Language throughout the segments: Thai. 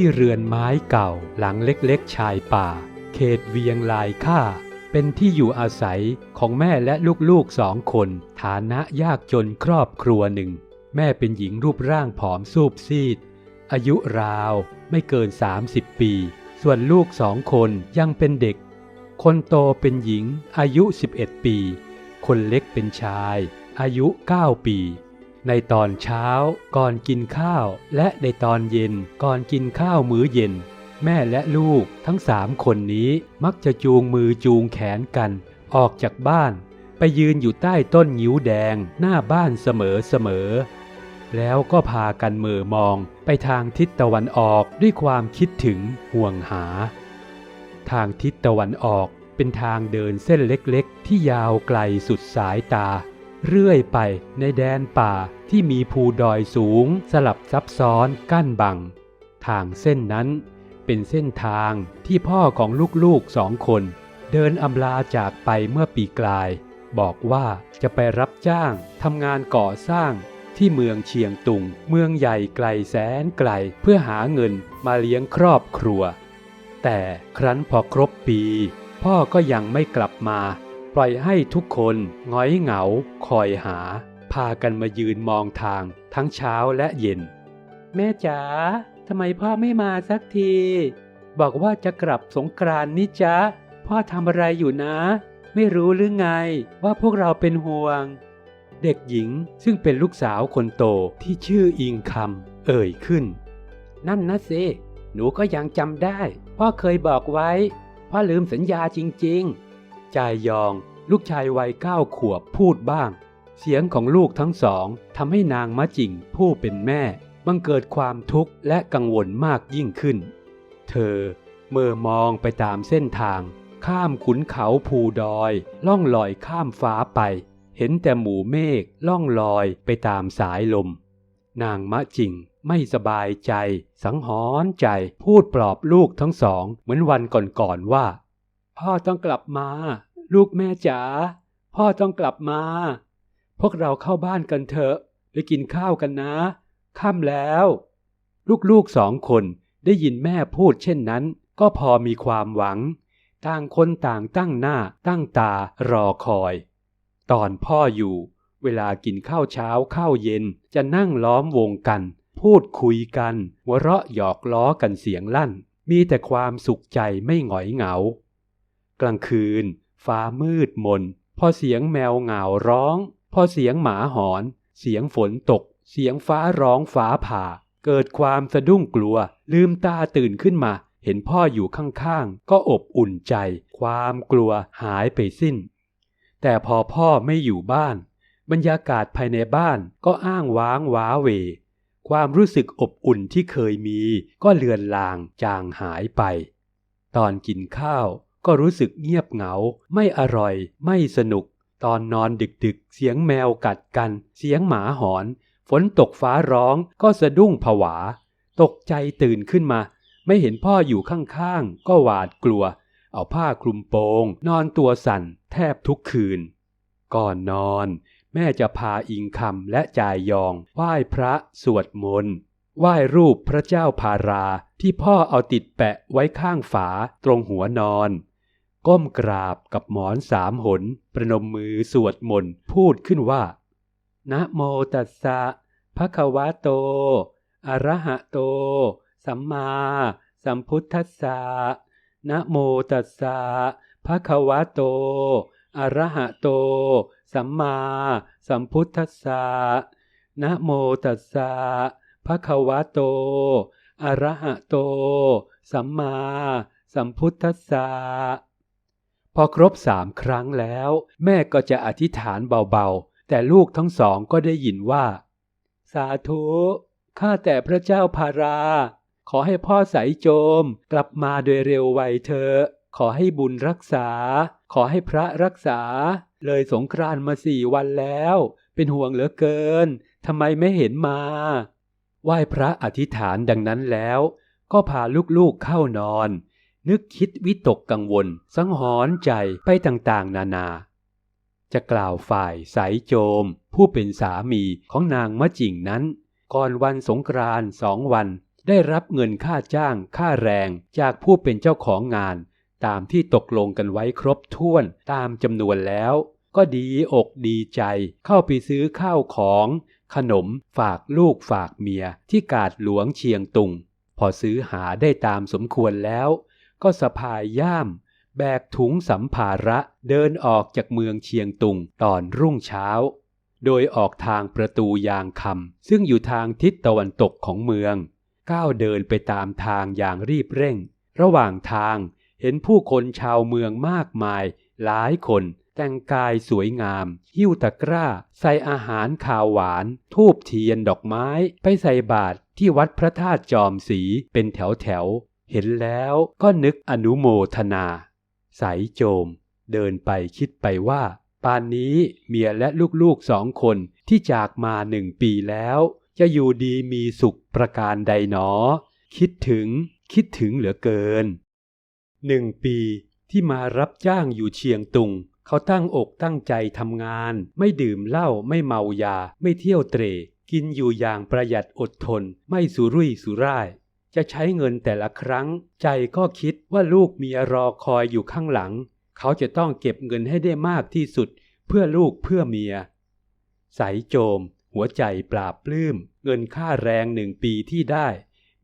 ที่เรือนไม้เก่าหลังเล็กๆชายป่า เขตเวียงลายค่า เป็นที่อยู่อาศัยของแม่และลูกๆสองคน ฐานะยากจนครอบครัวหนึ่ง แม่เป็นหญิงรูปร่างผอมซูบซีด อายุราวไม่เกิน 30 ปี ส่วนลูกสองคนยังเป็นเด็ก คนโตเป็นหญิงอายุ 11 ปี คนเล็กเป็นชาย อายุ 9 ปี ในตอนเช้าก่อนกินข้าว และในตอนเย็นก่อนกินข้าวมื้อเย็น แม่และลูกทั้งสามคนนี้มักจะจูงมือจูงแขนกัน ออกจากบ้าน ไปยืนอยู่ใต้ต้นงิ้วแดงหน้าบ้านเสมอเสมอ แล้วก็พากันเมือมองไปทางทิศตะวันออกด้วยความคิดถึงห่วงหา ทางทิศตะวันออกเป็นทางเดินเส้นเล็กๆ ที่ยาวไกลสุดสายตา เรื่อยไปในแดนป่าที่มีภูดอยสูงสลับซับซ้อนกั้นบัง ทางเส้นนั้นเป็นเส้นทางที่พ่อของลูกๆสองคน เดินอำลาจากไปเมื่อปีกลาย บอกว่าจะไปรับจ้างทำงานก่อสร้างที่เมืองเชียงตุง เมืองใหญ่ไกลแสนไกลเพื่อหาเงินมาเลี้ยงครอบครัว แต่ครั้นพอครบปี พ่อก็ยังไม่กลับมา ล่อยให้ทุกคนง้อยเหงา คอยหา พากันมายืนมองทางทั้งเช้าและเย็น แม่จ๋าทำไมพ่อไม่มาสักที บอกว่าจะกลับสงกรานนี่จ๊ะ พ่อทำอะไรอยู่นะ ไม่รู้หรือไงว่าพวกเราเป็นห่วง เด็กหญิงซึ่งเป็นลูกสาวคนโตที่ชื่ออิงคำเอ่ยขึ้น นั่นนะสิหนูก็ยังจำได้ พ่อเคยบอกไว้ พ่อลืมสัญญาจริง ๆ จายยอง ลูกชายวัยเก้าขวบพูดบ้าง เสียงของลูกทั้งสองทำให้นางมะจิงผู้เป็นแม่บังเกิดความทุกข์และกังวลมากยิ่งขึ้น เธอเมื่อมองไปตามเส้นทาง ข้ามขุนเขาภูดอย ล่องลอยข้ามฟ้าไป เห็นแต่หมู่เมฆล่องลอยไปตามสายลม นางมะจิงไม่สบายใจ สังหรณ์ใจพูดปลอบลูกทั้งสองเหมือนวันก่อนๆว่า พ่อต้องกลับมา ลูกแม่จ๋าพ่อต้องกลับมา พวกเราเข้าบ้านกันเถอะ ไปกินข้าวกันนะ ค่ำแล้ว ลูกๆสองคนได้ยินแม่พูดเช่นนั้น ก็พอมีความหวัง ต่างคนต่างตั้งหน้าตั้งตารอคอย ตอนพ่ออยู่ เวลากินข้าวเช้าข้าวเย็นจะนั่งล้อมวงกัน พูดคุยกันหัวเราะหยอกล้อกันเสียงลั่น มีแต่ความสุขใจไม่หงอยเหงา กลางคืน ฟ้ามืดมน พอเสียงแมวเหงาร้อง พอเสียงหมาหอน เสียงฝนตก เสียงฟ้าร้องฟ้าผ่า เกิดความสะดุ้งกลัว ลืมตาตื่นขึ้นมา เห็นพ่ออยู่ข้างๆ ก็อบอุ่นใจ ความกลัวหายไปสิ้น แต่พอพ่อไม่อยู่บ้าน บรรยากาศภายในบ้านก็อ้างว้างว้าเว ความรู้สึกอบอุ่นที่เคยมี ก็เลือนลางจางหายไป ตอนกินข้าว ก็รู้สึกเงียบเหงา ไม่อร่อย ไม่สนุก ตอนนอนดึกๆ เสียงแมวกัดกัน เสียงหมาหอน ฝนตกฟ้าร้อง ก็สะดุ้งผวา ตกใจตื่นขึ้นมา ไม่เห็นพ่ออยู่ข้างๆ ก็หวาดกลัว เอาผ้าคลุมโปง นอนตัวสั่น แทบทุกคืน ก่อนนอน แม่จะพาอิงคำและจายยอง ไหว้พระสวดมนต์ไหว้รูปพระเจ้าพาราที่พ่อเอาติดแปะไว้ข้างฝาตรงหัวนอน ก้มกราบกับหมอนสามหน ประนมมือสวดมนต์พูดขึ้นว่า นะโมตัสสะภะคะวะโต อะระหะโต สัมมาสัมพุทธัสสะนะโมตัสสะภะคะวะโต อะระหะโต สัมมาสัมพุทธัสสะนะโมตัสสะภะคะวะโต อะระหะโต สัมมาสัมพุทธัสสะ พอครบสามครั้งแล้ว แม่ก็จะอธิษฐานเบาๆ แต่ลูกทั้งสองก็ได้ยินว่า สาธุข้าแต่พระเจ้าพารา ขอให้พ่อสายโจมกลับมาโดยเร็วไวเถอะขอให้บุญรักษา ขอให้พระรักษา เลยสงกรานต์มาสี่วันแล้ว เป็นห่วงเหลือเกินทำไมไม่เห็นมาไหว้พระอธิษฐานดังนั้นแล้ว ก็พาลูกๆเข้านอน นึกคิดวิตกกังวล สังหรณ์ใจไปต่างๆ นานา จะกล่าวฝ่ายสายโจม ผู้เป็นสามีของนางมะจิงนั้น ก่อนวันสงกรานต์สองวันได้รับเงินค่าจ้างค่าแรงจากผู้เป็นเจ้าของงาน ตามที่ตกลงกันไว้ครบถ้วนตามจำนวนแล้ว ก็ดีอกดีใจเข้าไปซื้อข้าวของ ขนมฝากลูกฝากเมียที่กาดหลวงเชียงตุง พอซื้อหาได้ตามสมควรแล้ว ก็สะพายย่าม แบกถุงสัมภาระเดินออกจากเมืองเชียงตุงตอนรุ่งเช้า โดยออกทางประตูยางคำซึ่งอยู่ทางทิศตะวันตกของเมือง ก้าวเดินไปตามทางอย่างรีบเร่ง ระหว่างทางเห็นผู้คนชาวเมืองมากมาย หลายคนแต่งกายสวยงาม หิ้วตะกร้า ใส่อาหารข่าวหวาน ทูบเทียนดอกไม้ ไปใส่บาตรที่วัดพระธาตุจอมศรีเป็นแถวแถว เห็นแล้วก็นึกอนุโมทนา สายโจม เดินไปคิดไปว่าป่านนี้เมียและลูกๆสองคนที่จากมาหนึ่งปีแล้ว จะอยู่ดีมีสุขประการใดหนอ คิดถึงคิดถึงเหลือเกินหนึ่งปีที่มารับจ้างอยู่เชียงตุง เขาตั้งอกตั้งใจทำงาน ไม่ดื่มเหล้าไม่เมายา ไม่เที่ยวเตร กินอยู่อย่างประหยัดอดทน ไม่สุรุ่ยสุร่าย จะใช้เงินแต่ละครั้ง ใจก็คิดว่าลูกเมียรอคอยอยู่ข้างหลัง เขาจะต้องเก็บเงินให้ได้มากที่สุด เพื่อลูกเพื่อเมีย สายโจม หัวใจปราบปลื้ม เงินค่าแรงหนึ่งปีที่ได้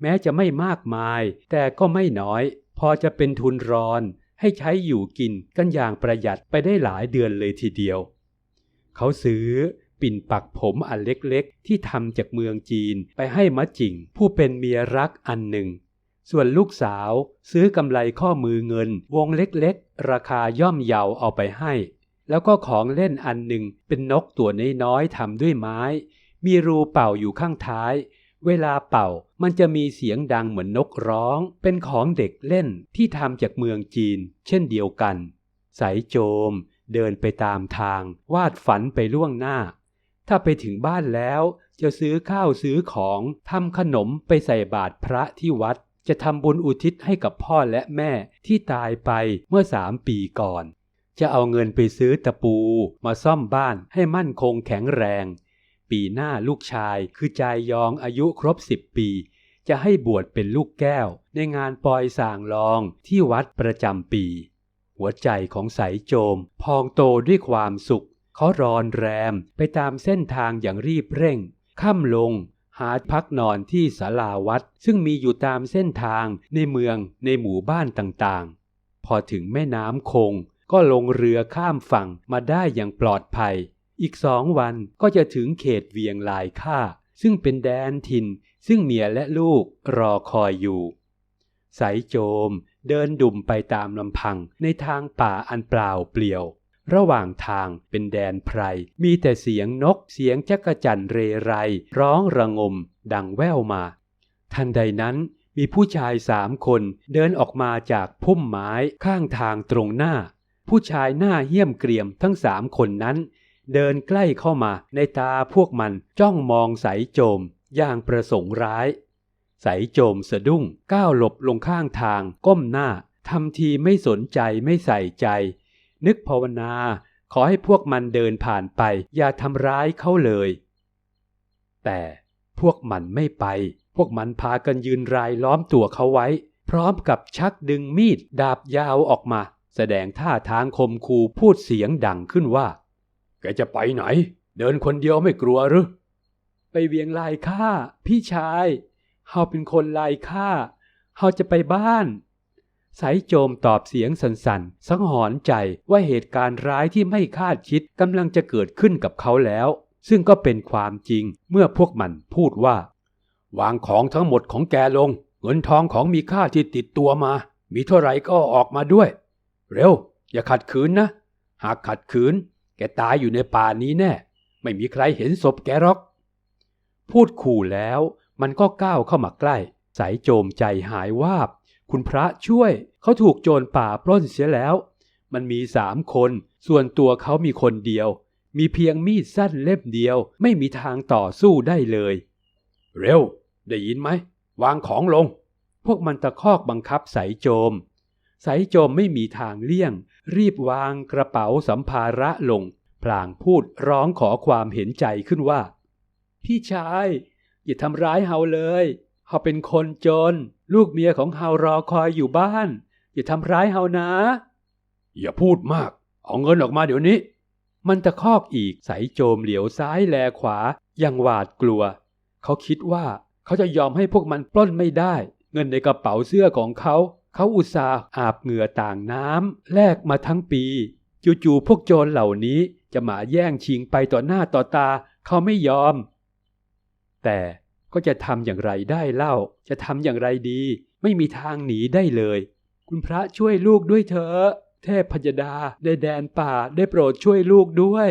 แม้จะไม่มากมาย แต่ก็ไม่น้อย พอจะเป็นทุนรอน ให้ใช้อยู่กินกันอย่างประหยัดไปได้หลายเดือนเลยทีเดียว เขาซื้อ ปิ่นปักผมอันเล็กๆ ที่ทำจากเมืองจีนไปให้มะจิง ผู้เป็นเมียรักอันหนึ่ง ส่วนลูกสาวซื้อกำไลข้อมือเงิน วงเล็กๆ ราคาย่อมเยาเอาไปให้ แล้วก็ของเล่นอันหนึ่งเป็นนกตัวน้อยๆทำด้วยไม้ มีรูเป่าอยู่ข้างท้าย เวลาเป่ามันจะมีเสียงดังเหมือนนกร้อง เป็นของเด็กเล่นที่ทำจากเมืองจีน เช่นเดียวกัน สายโจมเดินไปตามทาง วาดฝันไปล่วงหน้า ถ้าไปถึงบ้านแล้ว จะซื้อข้าวซื้อของทำขนมไปใส่บาตรพระที่วัด จะทำบุญอุทิศให้กับพ่อและแม่ที่ตายไปเมื่อสามปีก่อน จะเอาเงินไปซื้อตะปูมาซ่อมบ้านให้มั่นคงแข็งแรง ปีหน้าลูกชายคือจายยองอายุครบสิบปี จะให้บวชเป็นลูกแก้ว ในงานปลอยส่างลองที่วัดประจำปี หัวใจของสายโจม พองโตด้วยความสุข เขารอนแรมไปตามเส้นทางอย่างรีบเร่งค่ำลงหาพักนอนที่ศาลาวัด ซึ่งมีอยู่ตามเส้นทางในเมืองในหมู่บ้านต่างๆ พอถึงแม่น้ำคง ก็ลงเรือข้ามฝั่งมาได้อย่างปลอดภัย อีกสองวันก็จะถึงเขตเวียงลายค่า ซึ่งเป็นแดนถิ่น ซึ่งเมียและลูกรอคอยอยู่ สายโจมเดินดุ่มไปตามลำพังในทางป่าอันเปล่าเปลี่ยว ระหว่างทางเป็นแดนไพร มีแต่เสียงนกเสียงจักจั่นเรไร ร้องระงม ดังแว่วมา ทันใดนั้นมีผู้ชายสามคนเดินออกมาจากพุ่มไม้ข้างทางตรงหน้า ผู้ชายหน้าเหี้ยมเกรียมทั้งสามคนนั้น เดินใกล้เข้ามาในตาพวกมันจ้องมองสายโจม อย่างประสงค์ร้ายสายโจมสะดุ้งก้าวหลบลงข้างทางก้มหน้าทำทีไม่สนใจไม่ใส่ใจ นึกภาวนา ขอให้พวกมันเดินผ่านไป อย่าทำร้ายเขาเลย แต่พวกมันไม่ไป พวกมันพากันยืนรายล้อมตัวเขาไว้ พร้อมกับชักดึงมีดดาบยาวออกมา แสดงท่าทางคมคูพูดเสียงดังขึ้นว่า แกจะไปไหน เดินคนเดียวไม่กลัวหรือ ไปเวียงลายค่าพี่ชาย เฮาเป็นคนลายค่าเฮาจะไปบ้าน สายโจมตอบเสียงสันๆ สังหรณ์ใจว่าเหตุการณ์ร้ายที่ไม่คาดคิดกำลังจะเกิดขึ้นกับเขาแล้ว ซึ่งก็เป็นความจริงเมื่อพวกมันพูดว่า วางของทั้งหมดของแกลง เงินทองของมีค่าที่ติดตัวมา มีเท่าไหร่ก็ออกมาด้วย เร็ว อย่าขัดขืนนะ หากขัดขืน แกตายอยู่ในป่านี้แน่ ไม่มีใครเห็นศพแกหรอก พูดขู่แล้ว มันก็ก้าวเข้ามาใกล้ สายโจมใจหายวาบ คุณพระช่วย เขาถูกโจรป่าปล้นเสียแล้ว มันมีสามคน ส่วนตัวเขามีคนเดียว มีเพียงมีดสั้นเล่มเดียว ไม่มีทางต่อสู้ได้เลย เร็ว ได้ยินไหม วางของลง พวกมันตะคอกบังคับสายโจม สายโจมไม่มีทางเลี่ยง รีบวางกระเป๋าสัมภาระลง พลางพูดร้องขอความเห็นใจขึ้นว่า พี่ชาย อย่าทำร้ายเฮาเลย เฮาเป็นคนจน ลูกเมียของเฮารอคอยอยู่บ้าน อย่าทำร้ายเฮานะ อย่าพูดมาก เอาเงินออกมาเดี๋ยวนี้ มันตะคอกอีกใสโจมเหลียวซ้ายแลขวาอย่างหวาดกลัว เขาคิดว่าเขาจะยอมให้พวกมันปล้นไม่ได้ เงินในกระเป๋าเสื้อของเขา เขาอุตส่าห์อาบเหงื่อต่างน้ำแลกมาทั้งปี จู่ๆพวกโจรเหล่านี้จะมาแย่งชิงไปต่อหน้าต่อตา เขาไม่ยอม แต่ ก็จะทำอย่างไรได้เล่า จะทำอย่างไรดี ไม่มีทางหนีได้เลย คุณพระช่วยลูกด้วยเถอะเทพพยดาได้แดนป่าได้โปรดช่วยลูกด้วย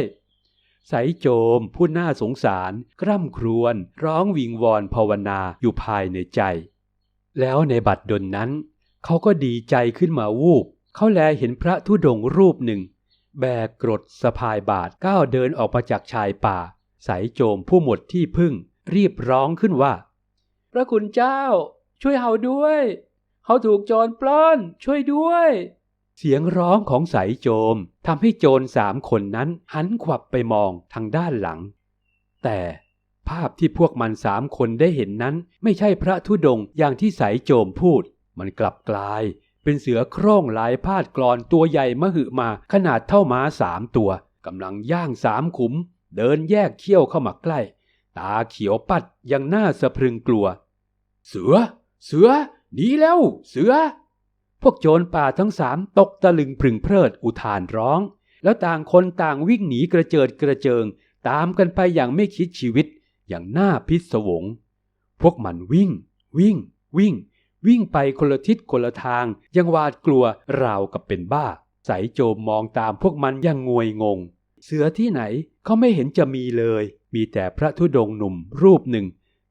สายโจมผู้น่าสงสาร กร่ำครวญร้องวิงวอนภาวนาอยู่ภายในใจ แล้วในบัดดลนั้น เขาก็ดีใจขึ้นมาวูบ เขาแลเห็นพระธุดงรูปหนึ่ง แบกกรดสะพายบาทก้าวเดินออกมาจากชายป่า สายโจมผู้หมดที่พึ่ง รีบร้องขึ้นว่า พระคุณเจ้า ช่วยเฮาด้วยเขาถูกโจรปล้นช่วยด้วย เสียงร้องของสายโจมทำให้โจรสามคนนั้นหันขวับไปมองทางด้านหลัง แต่ภาพที่พวกมันสามคนได้เห็นนั้น ไม่ใช่พระธุดงค์อย่างที่สายโจมพูด มันกลับกลาย เป็นเสือโคร่งลายพาดกรอนตัวใหญ่มหึมาขนาดเท่าม้าสามตัวกำลังย่างสามขุม เดินแยกเขี้ยวเข้ามาใกล้ ตาเขียวปัดยังหน่าสะพรึงกลัว เสือ เสือหนีแล้ว เสือ พวกโจรป่าทั้งสามตกตะลึงพึงเพลิดอุทานร้อง แล้วต่างคนต่างวิ่งหนีกระเจิดกระเจิง ตามกันไปอย่างไม่คิดชีวิตอย่างหน่าพิศวง พวกมันวิ่ง วิ่ง วิ่ง วิ่งไปคนละทิศคนละทาง ยังหวาดกลัวราวกับเป็นบ้า สายโจมมองตามพวกมันยังงวยงง เสือที่ไหนเขาไม่เห็นจะมีเลย มีแต่พระธุดงหนุ่มรูปหนึ่ง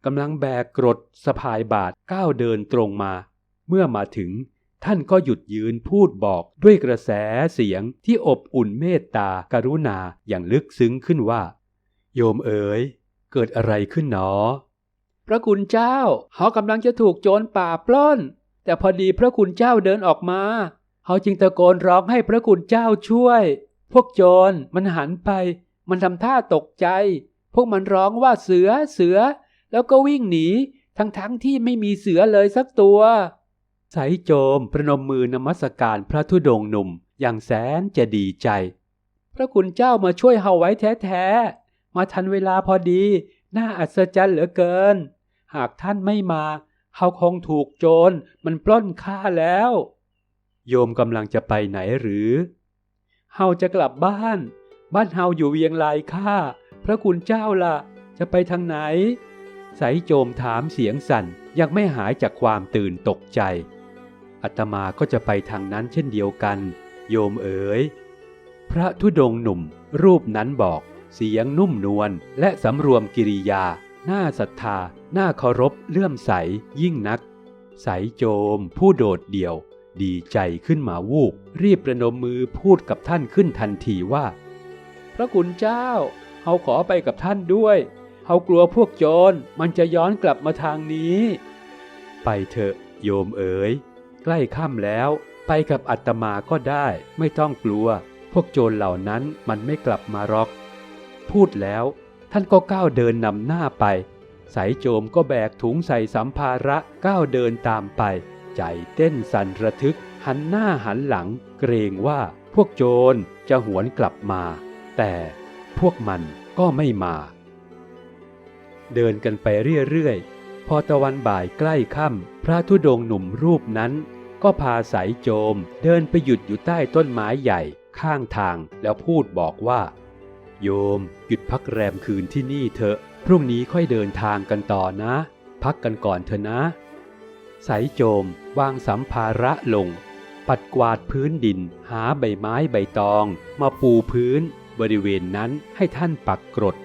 กำลังแบกกรดสะพายบาทก้าวเดินตรงมา เมื่อมาถึง ท่านก็หยุดยืนพูดบอกด้วยกระแสเสียงที่อบอุ่นเมตตากรุณาอย่างลึกซึ้งขึ้นว่า โยมเอ๋ย เกิดอะไรขึ้นหนอ พระคุณเจ้าเขากำลังจะถูกโจรป่าปล้น แต่พอดีพระคุณเจ้าเดินออกมาเขาจึงตะโกนร้องให้พระคุณเจ้าช่วย พวกโจรมันหันไป มันทำท่าตกใจ พวกมันร้องว่าเสือเสือ แล้วก็วิ่งหนี ทั้งๆทที่ไม่มีเสือเลยสักตัว สายโจมประนมมือนมัสการพระธุดงค์หนุ่มอย่างแสนจะดีใจ พระคุณเจ้ามาช่วยเฮาไว้แท้ๆ มาทันเวลาพอดี น่าอัศจรรย์เหลือเกิน หากท่านไม่มาเฮาคงถูกโจรมันปล้นฆ่าแล้ว โยมกำลังจะไปไหนหรือ เฮาจะกลับบ้าน บ้านเฮาอยู่เวียงลายค่า พระคุณเจ้าล่ะ จะไปทางไหน สายโจมถามเสียงสั่นยังไม่หายจากความตื่นตกใจอาตมาก็จะไปทางนั้นเช่นเดียวกัน โยมเอ๋ย พระธุดงค์หนุ่ม รูปนั้นบอก เสียงนุ่มนวลและสำรวมกิริยา น่าศรัทธา น่าเคารพเลื่อมใสยิ่งนัก สายโจมผู้โดดเดี่ยว ดีใจขึ้นมาวูบรีบประนมมือพูดกับท่านขึ้นทันทีว่า พระคุณเจ้า เฮาขอไปกับท่านด้วยเฮากลัวพวกโจรมันจะย้อนกลับมาทางนี้ ไปเถอะ โยมเอ๋ยใกล้ค่ำแล้ว ไปกับอัตมาก็ได้ ไม่ต้องกลัว พวกโจรเหล่านั้นมันไม่กลับมาหรอก พูดแล้วท่านก็ก้าวเดินนำหน้าไป สายโจมก็แบกถุงใส่สัมภาระก้าวเดินตามไป ใจเต้นสั่นระทึก หันหน้าหันหลัง เกรงว่าพวกโจรจะหวนกลับมา แต่ พวกมันก็ไม่มา เดินกันไปเรื่อยๆ พอตะวันบ่ายใกล้ค่ำพระธุดงค์หนุ่มรูปนั้น ก็พาสายโจมเดินไปหยุดอยู่ใต้ต้นไม้ใหญ่ข้างทางแล้วพูดบอกว่า โยมหยุดพักแรมคืนที่นี่เถอะ พรุ่งนี้ค่อยเดินทางกันต่อนะ พักกันก่อนเถอะนะ สายโจมวางสัมภาระลง ปัดกวาดพื้นดินหาใบไม้ใบตอง มาปูพื้น บริเวณนั้นให้ท่านปักกรด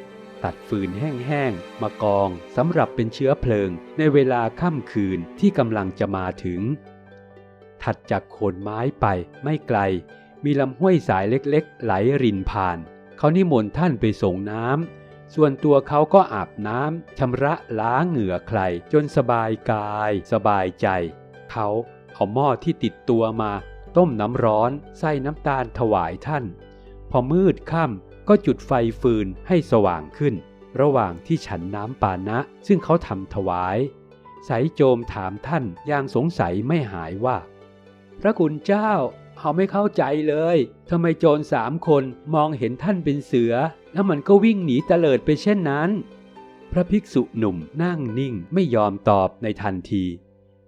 ตัดฟืนแห้งๆมากองสำหรับเป็นเชื้อเพลิงในเวลาค่ำคืนที่กำลังจะมาถึง ถัดจากโคนไม้ไปไม่ไกล มีลำห้วยสายเล็กๆ ไหลรินผ่าน เขานิมนต์ท่านไปส่งน้ำส่วนตัวเขาก็อาบน้ำชำระล้างเหงื่อใครจนสบายกาย สบายใจ เขาเอาหม้อที่ติดตัวมา ต้มน้ำร้อนใส่น้ำตาลถวายท่าน พอมืดค่ำก็จุดไฟฟืนให้สว่างขึ้น ระหว่างที่ฉันน้ำปานะ ซึ่งเขาทำถวาย สายโจมถามท่านอย่างสงสัยไม่หายว่า พระคุณเจ้าเขาไม่เข้าใจเลยทำไมโจรสามคนมองเห็นท่านเป็นเสือ แล้วมันก็วิ่งหนีเตลิดไปเช่นนั้น พระภิกษุหนุ่มนั่งนิ่งไม่ยอมตอบในทันที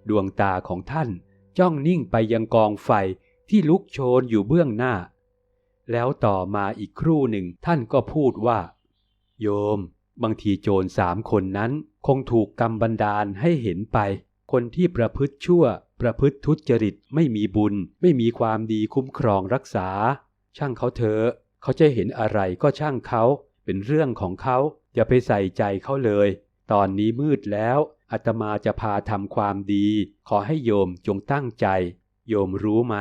ดวงตาของท่านจ้องนิ่งไปยังกองไฟที่ลุกโชนอยู่เบื้องหน้า แล้วต่อมาอีกครู่หนึ่งท่านก็พูดว่า โยม บางทีโจรสามคนนั้นคงถูกกรรมบันดาลให้เห็นไป คนที่ประพฤติชั่ว ประพฤติทุจริตไม่มีบุญ ไม่มีความดีคุ้มครองรักษา ช่างเขาเถอะเขาจะเห็นอะไรก็ช่างเขา เป็นเรื่องของเขาอย่าไปใส่ใจเขาเลย ตอนนี้มืดแล้วอาตมาจะพาทำความดี ขอให้โยมจงตั้งใจ โยมรู้ไหม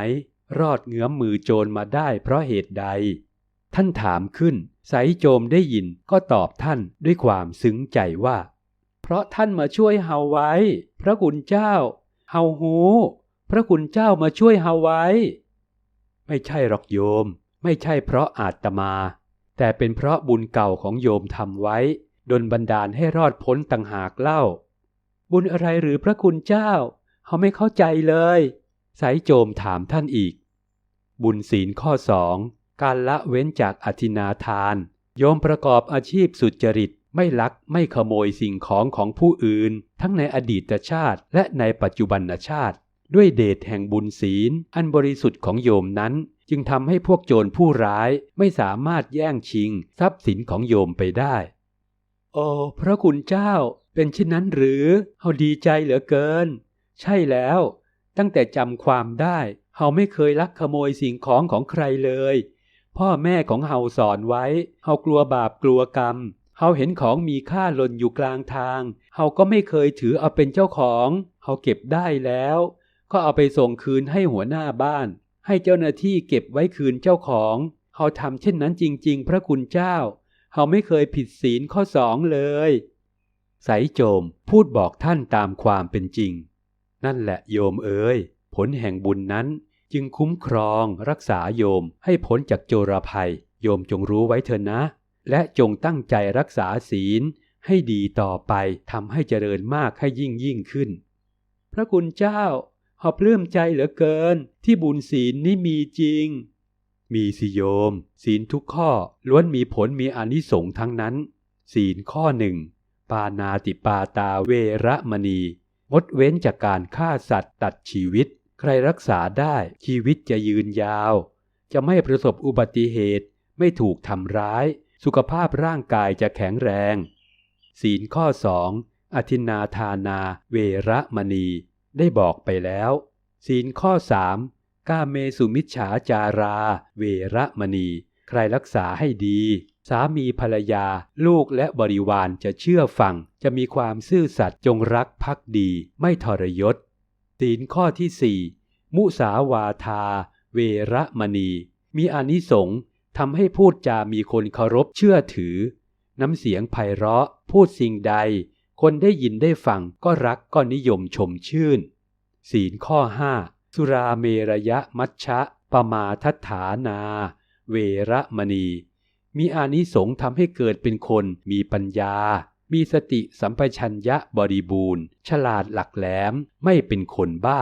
รอดเงื้อมมือโจรมาได้เพราะเหตุใด ท่านถามขึ้น สายโจมได้ยินก็ตอบท่านด้วยความซึ้งใจว่า เพราะท่านมาช่วยเฮาไว้ พระคุณเจ้า เฮาหู พระคุณเจ้ามาช่วยเฮาไว้ ไม่ใช่หรอกโยม ไม่ใช่เพราะอาตมา แต่เป็นเพราะบุญเก่าของโยมทำไว้ดนบันดาลให้รอดพ้นต่างหากเล่า บุญอะไรหรือพระคุณเจ้า เขาไม่เข้าใจเลย สายโจมถามท่านอีก บุญศีลข้อสองการละเว้นจากอธินาทาน โยมประกอบอาชีพสุจริต ไม่ลักไม่ขโมยสิ่งของของผู้อื่น ทั้งในอดีตชาติและในปัจจุบันชาติ ด้วยเดชแห่งบุญศีล อันบริสุทธิ์ของโยมนั้น จึงทำให้พวกโจรผู้ร้ายไม่สามารถแย่งชิง ทรัพย์สินของโยมไปได้ โอ้พระคุณเจ้า เป็นเช่นนั้นหรือเฮาดีใจเหลือเกิน ใช่แล้ว ตั้งแต่จำความได้ เฮาไม่เคยลักขโมยสิ่งของของใครเลย พ่อแม่ของเฮาสอนไว้ เฮากลัวบาปกลัวกรรม เฮาเห็นของมีค่าหล่นอยู่กลางทาง เฮาก็ไม่เคยถือเอาเป็นเจ้าของ เฮาเก็บได้แล้ว ก็เอาไปส่งคืนให้หัวหน้าบ้าน ให้เจ้าหน้าที่เก็บไว้คืนเจ้าของ เฮาทำเช่นนั้นจริง ๆ พระคุณเจ้า เฮาไม่เคยผิดศีลข้อสองเลย สายโจมพูดบอกท่านตามความเป็นจริง นั่นแหละโยมเอ๋ยผลแห่งบุญนั้น จึงคุ้มครองรักษาโยมให้พ้นจากโจรภัย โยมจงรู้ไว้เถอะนะ และจงตั้งใจรักษาศีล ให้ดีต่อไปทำให้เจริญมากให้ยิ่งยิ่งขึ้น พระคุณเจ้าเฮาปลื้มใจเหลือเกิน ที่บุญศีลนี้มีจริง มีสิโยม ศีลทุกข้อล้วนมีผลมีอนิสงส์ทั้งนั้น ศีลข้อหนึ่งปานาติปาตาเวระมณีงดเว้นจากการฆ่าสัตว์ตัดชีวิต ใครรักษาได้ชีวิตจะยืนยาว จะไม่ประสบอุบัติเหตุ ไม่ถูกทำร้าย สุขภาพร่างกายจะแข็งแรง ศีลข้อสองอธินาทานาเวระมณี ได้บอกไปแล้ว ศีลข้อสามกาเมสุมิจฉาจารา เวระมณี ใครรักษาให้ดี สามีภรรยา ลูกและบริวารจะเชื่อฟัง จะมีความซื่อสัตย์จงรักภักดี ไม่ทรยศ ศีลข้อที่สี่มุสาวาทา เวรมณี มีอนิสงส์ทำให้พูดจามีคนเคารพเชื่อถือ น้ำเสียงไพเราะ พูดสิ่งใด คนได้ยินได้ฟังก็รักก็นิยมชมชื่น ศีลข้อห้าสุราเมรยะมัชชะปมาทัฐานา เวรมณี มีอานิสงส์ทำให้เกิดเป็นคนมีปัญญา มีสติสัมปชัญญะบริบูรณ์ ฉลาดหลักแหลมไม่เป็นคนบ้า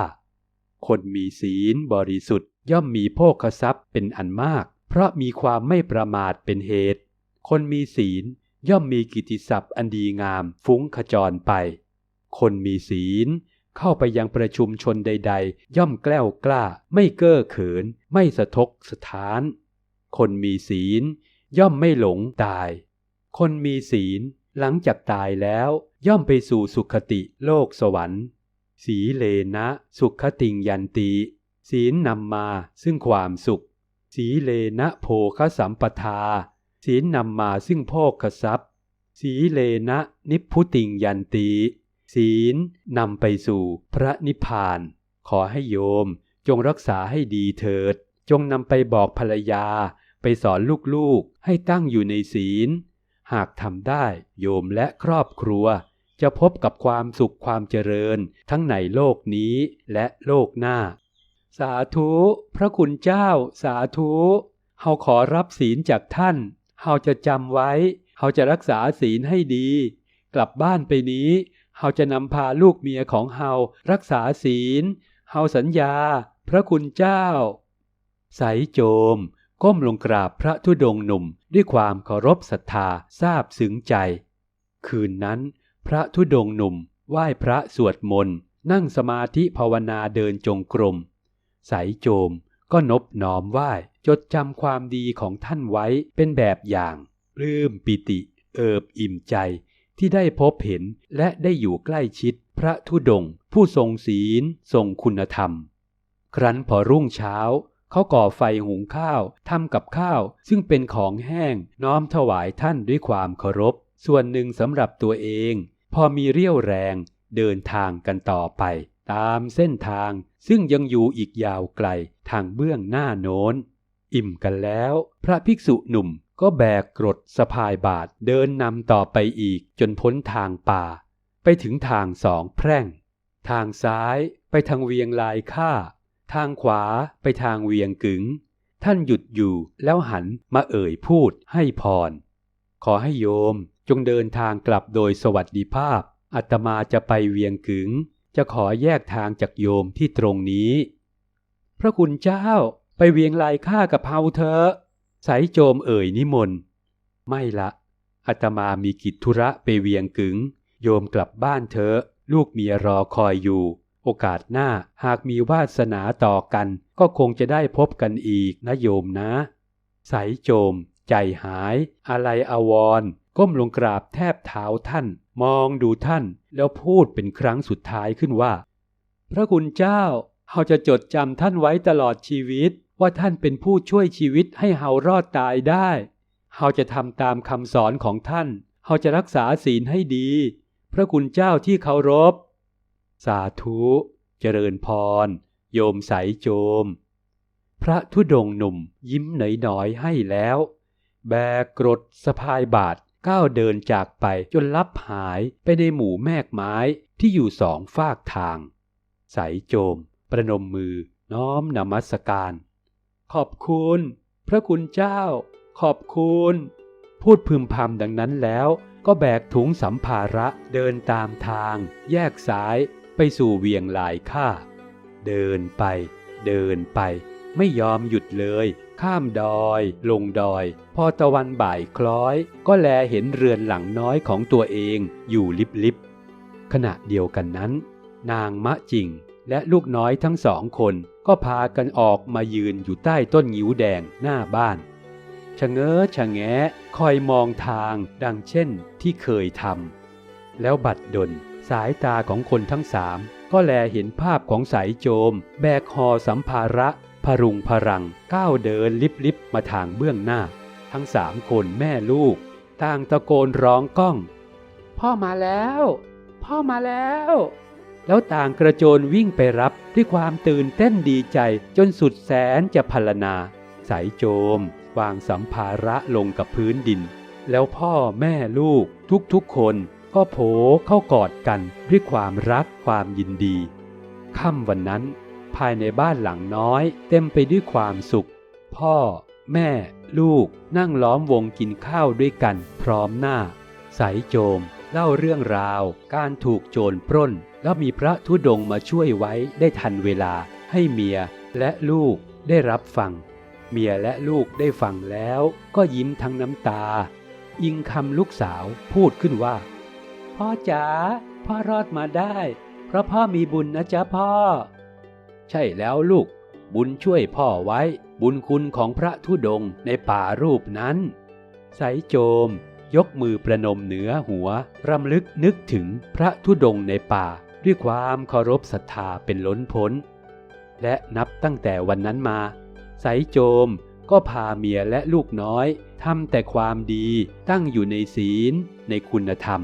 คนมีศีลบริสุทธิ์ย่อมมีโภคทรัพย์เป็นอันมาก เพราะมีความไม่ประมาทเป็นเหตุ คนมีศีลย่อมมีกิติศัพท์อันดีงามฟุ้งขจรไป คนมีศีลเข้าไปยังประชุมชนใด ๆ ย่อมแกล้วกล้า ไม่เก้อเขิน ไม่สะทกสถาน คนมีศีล ย่อมไม่หลงตาย คนมีศีล หลังจากตายแล้วย่อมไปสู่สุขติโลกสวรรค์ สีเลนะ สุขติงยันติศีลนำมาซึ่งความสุข สีเลนะโภคสัมปทา ศีลนำมาซึ่งโภคทรัพย์ สีเลนะนิพพุติงยันติศีลนำไปสู่พระนิพพาน ขอให้โยมจงรักษาให้ดีเถิด จงนำไปบอกภรรยา ไปสอนลูกๆ ให้ตั้งอยู่ในศีล หากทำได้โยมและครอบครัว จะพบกับความสุขความเจริญทั้งในโลกนี้และโลกหน้า สาธุ พระคุณเจ้า สาธุเฮาขอรับศีลจากท่านเฮาจะจำไว้เฮาจะรักษาศีลให้ดี กลับบ้านไปนี้เฮาจะนำพาลูกเมียของเฮารักษาศีลเฮาสัญญา พระคุณเจ้าใสโจม ก้มลงกราบพระธุดงหนุ่มด้วยความเคารพศรัทธาซาบซึ้งใจ คืนนั้น พระธุดงหนุ่มไหว้พระสวดมนต์นั่งสมาธิภาวนาเดินจงกรมใสโจมก็นบน้อมไหว้จดจำความดีของท่านไว้เป็นแบบอย่างปลื้มปิติ เอิบอิ่มใจ ที่ได้พบเห็นและได้อยู่ใกล้ชิดพระธุดง ผู้ทรงศีล ทรงคุณธรรม ครั้นพอรุ่งเช้า เขาก่อไฟหุงข้าวทำกับข้าว ซึ่งเป็นของแห้งน้อมถวายท่านด้วยความเคารพ ส่วนหนึ่งสำหรับตัวเอง พอมีเรี่ยวแรงเดินทางกันต่อไป ตามเส้นทางซึ่งยังอยู่อีกยาวไกลทางเบื้องหน้าโน้น อิ่มกันแล้ว พระภิกษุหนุ่มก็แบกกรดสะพายบาทเดินนำต่อไปอีกจนพ้นทางป่า ไปถึงทางสองแพร่ง ทางซ้ายไปทางเวียงลายค่า ทางขวาไปทางเวียงกึ๋ง ท่านหยุดอยู่แล้วหันมาเอ่ยพูดให้พร ขอให้โยมจงเดินทางกลับโดยสวัสดิภาพอาตมาจะไปเวียงกึ๋ง จะขอแยกทางจากโยมที่ตรงนี้ พระคุณเจ้าไปเวียงลายค่ากับเฮาเถอะสายโจมเอ่ยนิมนต์ไม่ละอาตมามีกิจธุระไปเวียงกึ๋ง โยมกลับบ้านเถอะ ลูกเมียรอคอยอยู่ โอกาสหน้าหากมีวาสนาต่อกัน ก็คงจะได้พบกันอีกนะโยมนะ สายโจม ใจหาย อะไรอวร ก้มลงกราบแทบเท้าท่าน มองดูท่าน แล้วพูดเป็นครั้งสุดท้ายขึ้นว่า พระคุณเจ้าเฮาจะจดจำท่านไว้ตลอดชีวิต ว่าท่านเป็นผู้ช่วยชีวิตให้เฮารอดตายได้เฮาจะทำตามคำสอนของท่านเฮาจะรักษาศีลให้ดี พระคุณเจ้าที่เคารพ สาธุ เจริญพร โยมใสโจม พระธุดงหนุ่มยิ้มหน่อยๆให้แล้ว แบกกรดสะพายบาทก้าวเดินจากไปจนลับหายไปในหมู่แมกไม้ที่อยู่สองฝากทางใสโจม ประนมมือน้อมนมัสการ ขอบคุณ พระคุณเจ้า ขอบคุณ พูดพึมพำดังนั้นแล้วก็แบกถุงสัมภาระเดินตามทาง แยกซ้าย ไปสู่เวียงลายค่าเดินไป เดินไป ไม่ยอมหยุดเลย ข้ามดอย ลงดอย พอตะวันบ่ายคล้อย ก็แลเห็นเรือนหลังน้อยของตัวเองอยู่ลิบๆขณะเดียวกันนั้น นางมะจิงและลูกน้อยทั้งสองคนก็พากันออกมายืนอยู่ใต้ต้นงิ้วแดงหน้าบ้านชะเง้อชะแงะคอยมองทางดังเช่นที่เคยทำแล้วบัดดล สายตาของคนทั้งสามก็แลเห็นภาพของสายโจม แบกหอสัมภาระพรุงพรังก้าวเดินลิบลิบมาทางเบื้องหน้า ทั้งสามคนแม่ลูกต่างตะโกนร้องก้อง พ่อมาแล้ว พ่อมาแล้ว แล้วต่างกระโจนวิ่งไปรับด้วยความตื่นเต้นดีใจจนสุดแสนจะพรรนาสายโจม วางสัมภาระลงกับพื้นดิน แล้วพ่อแม่ลูกทุกๆคน ก็โผเข้ากอดกันด้วยความรักความยินดี ค่ำวันนั้น ภายในบ้านหลังน้อย เต็มไปด้วยความสุข พ่อ แม่ ลูกนั่งล้อมวงกินข้าวด้วยกันพร้อมหน้า สายโจม เล่าเรื่องราว การถูกโจรปล้น แล้วมีพระธุดงค์มาช่วยไว้ได้ทันเวลาให้เมียและลูกได้รับฟัง เมียและลูกได้ฟังแล้ว ก็ยิ้มทั้งน้ำตา อิงคำลูกสาวพูดขึ้นว่า พ่อจ๋าพ่อรอดมาได้ เพราะพ่อมีบุญนะจ๊ะพ่อ ใช่แล้วลูก บุญช่วยพ่อไว้ บุญคุณของพระธุดงในป่ารูปนั้นใสโจม ยกมือประนมเหนือหัว รำลึกนึกถึงพระธุดงในป่าด้วยความเคารพศรัทธาเป็นล้นพ้น และนับตั้งแต่วันนั้นมาใสโจมก็พาเมียและลูกน้อยทำแต่ความดีตั้งอยู่ในศีลในคุณธรรม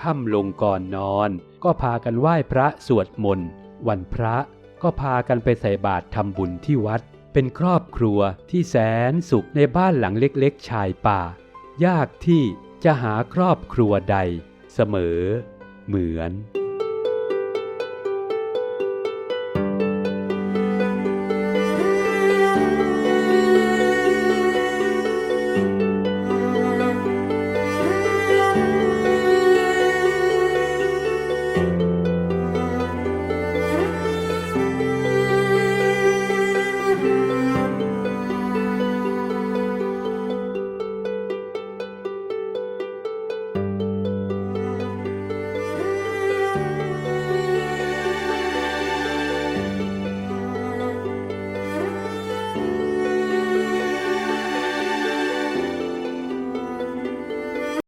ค่ำลงก่อนนอน ก็พากันไหว้พระสวดมนต์ วันพระก็พากันไปใส่บาตรทำบุญที่วัด เป็นครอบครัวที่แสนสุขในบ้านหลังเล็กๆ ชายป่า ยากที่จะหาครอบครัวใด เสมอ เหมือน